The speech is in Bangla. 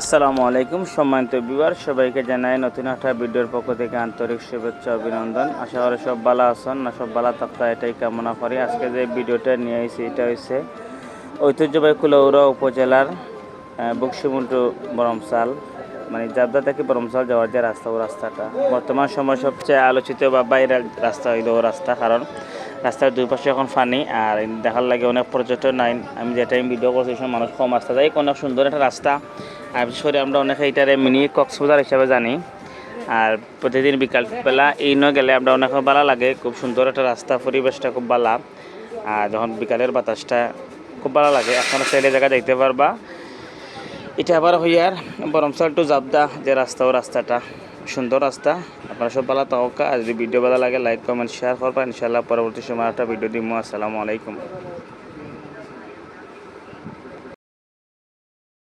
আসসালামু আলাইকুম, সম্মানিত বিবার সবাইকে জানাই নতুন একটা ভিডিওর পক্ষ থেকে আন্তরিক শুভেচ্ছা, অভিনন্দন। আশা করি সব ভালো আছেন না, সব ভালো থাকতে এটাই কামনা করি। আজকে যে ভিডিওটা নিয়ে এসেছি এটা হচ্ছে ঐতিহ্যবাহী কুলৌরা উপজেলার বুকসিমুন্টু বরমসাল মানে জাবদা থেকে বরমসাল যাওয়ার যে রাস্তা, ও রাস্তাটা। বর্তমান সময় সবচেয়ে আলোচিত বা বাইরের রাস্তা হইল ও রাস্তা, কারণ রাস্তার দুই পাশে এখন ফানি আর দেখার লাগে অনেক পর্যটন নাই। আমি যে টাইম ভিডিও করছি মানুষ কম রাস্তা যাই অনেক সুন্দর একটা রাস্তা। আর বিশেষ আমরা অনেকে এটারে মিনি কক্সবাজার হিসাবে জানি। আর প্রতিদিন বিকালবেলা এই নয় গেলে আমরা অনেক ভালো লাগে। খুব সুন্দর একটা রাস্তা, পরিবেশটা খুব ভালো আর যখন বিকালের বাতাসটা খুব ভালো লাগে আপনারা চাইলে জায়গা যাইতে পারবা। এটা আবার হইয়ার বরমসাল টু জাবদা, যে রাস্তা, ও রাস্তাটা। সুন্দর রাস্তা। আপনারা সব ভালো থাকা আর যদি ভিডিও ভালো লাগে, লাইক, কমেন্ট শেয়ার করবা। ইনশাল্লাহ পরবর্তী সময় একটা ভিডিও দিব আসসালামু আলাইকুম।